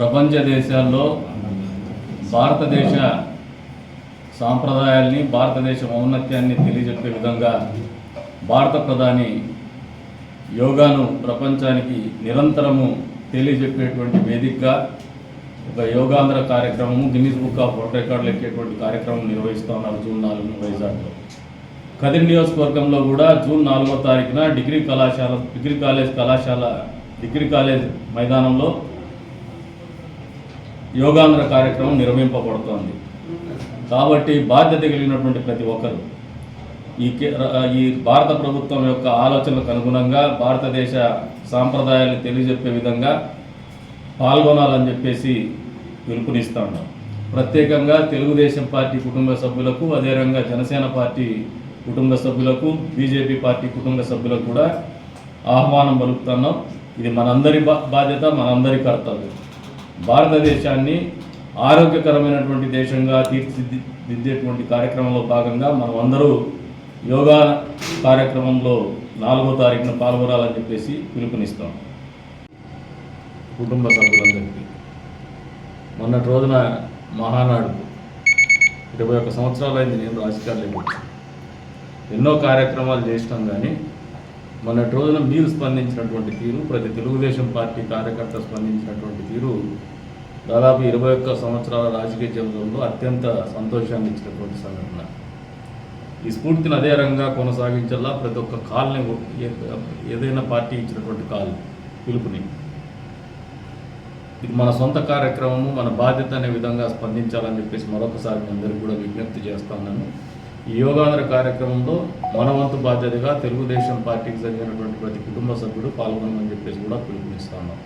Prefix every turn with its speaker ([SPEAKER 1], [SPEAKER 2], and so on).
[SPEAKER 1] ప్రపంచ దేశాల్లో భారతదేశ సాంప్రదాయాల్ని భారతదేశ ఔన్నత్యాన్ని తెలియజెప్పే విధంగా భారత ప్రధాని యోగాను ప్రపంచానికి నిరంతరము తెలియజెప్పేటువంటి వేదికగా ఒక యోగాంధ్ర కార్యక్రమము గిన్నీస్ బుక్ ఆఫ్ వరల్డ్ రికార్డులు ఎక్కేటువంటి కార్యక్రమం నిర్వహిస్తూ ఉన్నారు జూన్ నాలుగున వైజాగ్లో. కదిరి నియోజకవర్గంలో కూడా జూన్ నాలుగో తారీఖున డిగ్రీ కళాశాల డిగ్రీ కాలేజ్ కళాశాల డిగ్రీ కాలేజ్ మైదానంలో యోగాంధ్ర కార్యక్రమం నిర్వహింపబడుతోంది కాబట్టి బాధ్యత కలిగినటువంటి ప్రతి ఒక్కరు ఈ కే- ఈ భారత ప్రభుత్వం యొక్క ఆలోచనలకు అనుగుణంగా భారతదేశ సాంప్రదాయాలు తెలియజెప్పే విధంగా పాల్గొనాలని చెప్పేసి పిలుపునిస్తా ఉన్నాం. ప్రత్యేకంగా తెలుగుదేశం పార్టీ కుటుంబ సభ్యులకు అదేవిధంగా జనసేన పార్టీ కుటుంబ సభ్యులకు బీజేపీ పార్టీ కుటుంబ సభ్యులకు కూడా ఆహ్వానం పలుకుతున్నాం ఇది మనందరి బా- బాధ్యత మనందరి కర్తవ్యం. భారతదేశాన్ని ఆరోగ్యకరమైనటువంటి దేశంగా తీర్చిదిద్దేటువంటి కార్యక్రమంలో భాగంగా మనం అందరూ యోగా కార్యక్రమంలో నాలుగో తారీఖున పాల్గొనాలని చెప్పేసి పిలుపునిస్తాం. కుటుంబ సభ్యులందరికీ. మొన్నటి రోజున మహానాడు. ఇరవై ఒక్క సంవత్సరాలు అయింది నేను రాజకీయాల్లోకి ఎన్నో కార్యక్రమాలు చేసినాం కానీ మొన్నటి రోజున మీరు స్పందించినటువంటి తీరు ప్రతి తెలుగుదేశం పార్టీ కార్యకర్త స్పందించినటువంటి తీరు దాదాపు ఇరవై ఒక్క సంవత్సరాల రాజకీయ జీవితంలో అత్యంత సంతోషాన్ని ఇచ్చినటువంటి సంఘటన. ఈ స్ఫూర్తిని అదే రంగా కొనసాగించాలా ప్రతి ఒక్క కాల్ని ఏదైనా పార్టీ ఇచ్చినటువంటి కాల్ పిలుపుని. ఇది మన సొంత కార్యక్రమము మన బాధ్యత అనే విధంగా స్పందించాలని చెప్పేసి మరొకసారి మీ అందరికీ కూడా విజ్ఞప్తి చేస్తా ఉన్నాను. ఈ యోగాంధ్ర కార్యక్రమంలో మనవంతు బాధ్యతగా తెలుగుదేశం పార్టీకి చెందినటువంటి ప్రతి కుటుంబ సభ్యుడు పాల్గొనమని చెప్పేసి కూడా పిలుపునిస్తా ఉన్నాం